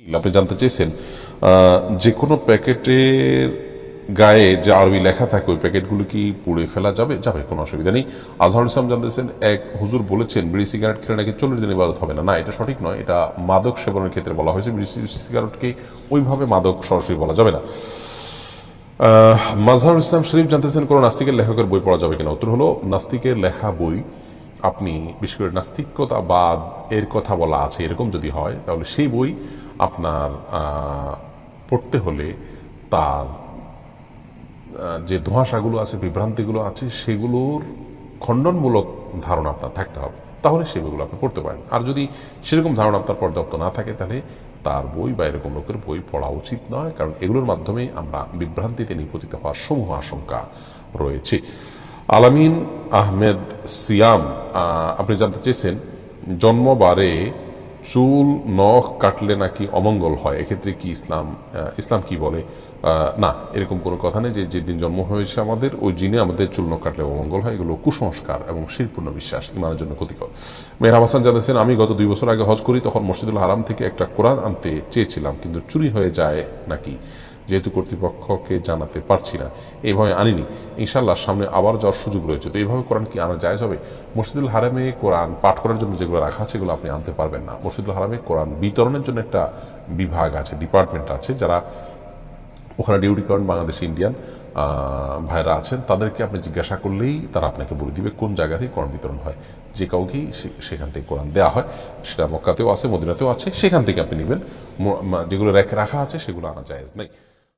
আপনি জানতে চেয়েছেন যে কোনো প্যাকেটের গায়ে যে আরবি লেখা থাকে ওই প্যাকেটগুলো কি পুড়ে ফেলা যাবে? যাবে কোনো অসুবিধা নেই। আজহার ইসলাম জানতেছেন এক হুজুর বলেছেন বিড়ি সিগারেট খেলে নাকি চল্লিশ দিন ইবাদত হবে না? না এটা সঠিক নয় এটা মাদক সেবনের ক্ষেত্রে বলা হয়েছে। বিড়ি সিগারেটকে ওইভাবে মাদক সরাসরি বলা যাবে না। আহ, মাজহারুল ইসলাম শরীফ জানতেছেন কোনো নাস্তিকের লেখকের বই পড়া যাবে কিনা? উত্তর হলো নাস্তিকের লেখা বই আপনি বিশেষ করে নাস্তিকতাবাদ এর কথা বলা আছে এরকম যদি হয় তাহলে সেই বই আপনার পড়তে হলে তার যে ধোঁয়াশাগুলো আছে, বিভ্রান্তিগুলো আছে, সেগুলোর খণ্ডনমূলক ধারণা আপনার থাকতে হবে। তাহলে সেই বইগুলো আপনি পড়তে পারেন। আর যদি সেরকম ধারণা আপনার পর্যাপ্ত না থাকে, তাহলে তার বই বা এরকম লোকের বই পড়া উচিত নয়, কারণ এগুলোর মাধ্যমে আমরা বিভ্রান্তিতে নিপতিত হওয়ার সমূহ আশঙ্কা রয়েছে। আলামিন আহমেদ সিয়াম আপনি জানতে চেয়েছেন, জন্মবারে চুল, নখ কাটলে নাকি অমঙ্গল হয়? এক্ষেত্রে কি ইসলাম ইসলাম কি বলে? না, এরকম কোনো কথা নেই যে যেদিন জন্ম হয়েছে আমাদের, ওই জিনে আমাদের চুল, নখ কাটলে অমঙ্গল হয়। এগুলো কুসংস্কার এবং শিরপূর্ণ বিশ্বাস, ইমানের জন্য ক্ষতিকর। মেহের হাসান জানিয়েছেন আমি গত দুই বছর আগে হজ করি, তখন মসজিদুল হারাম থেকে একটা কোরআন আনতে চেয়েছিলাম, কিন্তু চুরি হয়ে যায় নাকি? যেহেতু কর্তৃপক্ষকে জানাতে পারছি না। এইভাবে আনিনি। ইনশাল্লাহ সামনে আবার যাওয়ার সুযোগ রয়েছে। তো এইভাবে কোরআন কি আনা যায় হবে? মসজিদুল হারামে কোরআন পাঠ করার জন্য যেগুলো রাখা আছে সেগুলো আপনি আনতে পারবেন না। মসজিদুল হারামে কোরআন বিতরণের জন্য একটা বিভাগ আছে, ডিপার্টমেন্ট আছে, যারা ওখানে ডিউটি করেন বাংলাদেশ ইন্ডিয়ান ভাইরা আছেন। তাদেরকে আপনি জিজ্ঞাসা করলেই তারা আপনাকে বলে দিবে কোন জায়গা থেকে কোরআন বিতরণ হয়। যে কাউকেই সেখান থেকে কোরআন দেওয়া হয়। সেটা মক্কাতেও আছে, মদিনাতেও আছে। সেখান থেকে আপনি নেবেন। যেগুলো রেখে রাখা আছে, সেগুলো আনা জায়েজ নেই।